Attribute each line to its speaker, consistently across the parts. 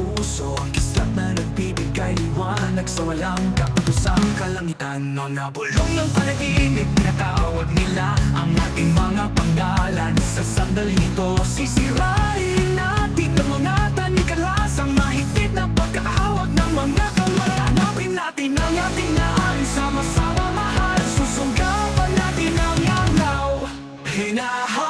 Speaker 1: puso Ang kislat na nagbibigay liwanag sa walang kapusang kalangitan No nabulong ng panaginip. Na tawag nila Ang ating mga panggalan. Sa sandali ito sisirain natin Ang mga tanikalasang mahigpit na pagkakahawag ng mga kamay Hanapin natin ang ating naan Sama-sama mahal Susugapan natin ang yanglaw Hinahabol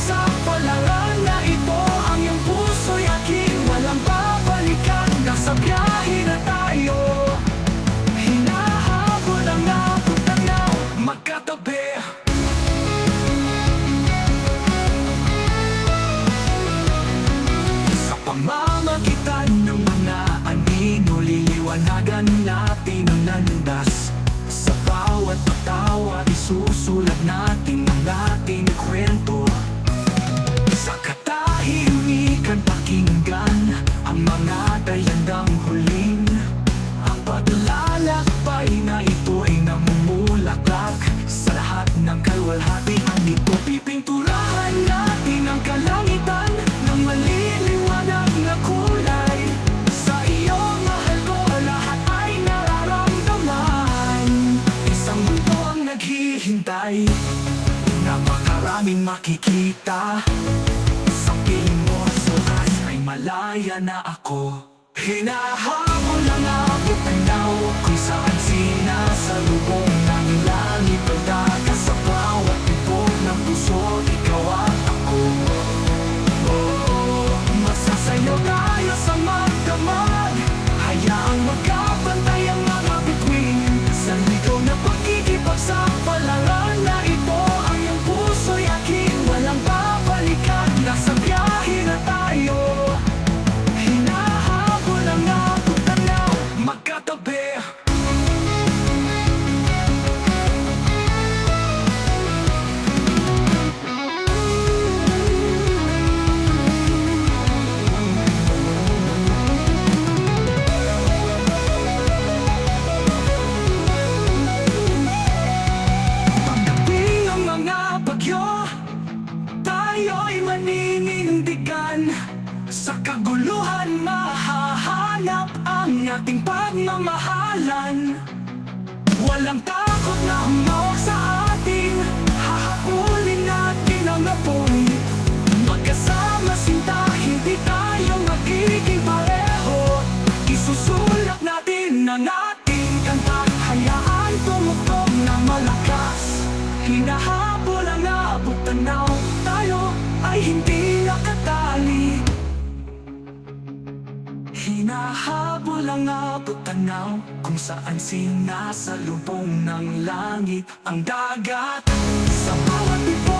Speaker 1: pakikipagsapalaran Na ito ang iyong puso'y aking Walang babalikan. Nasa biyahe na tayo. Hinahabol ang abot tanaw Magkatabi. Sa pamamagitan ng mga anino natin ang landas. Sa bawat pagtawa Isusulat natin ang ating Napakaraming makikita. Sa piling mo sa oras ay malaya na ako. Hinahabol ang abot tanaw Kung saan Magkatabi ating pagmamahalan. Walang takot na humawak sa atin. Hahakulin natin ang apoy. Magkasama sinta, hindi tayo magiging pareho. Isusulat natin ang ating kanta Hayaan tumugtog na malakas. Hinahabol ang abot tanaw Tayo ay hindi nakatali. Hinahabol ang abot tanaw Kung saan sinasalubong ng langit Ang dagat. Sa bawat iba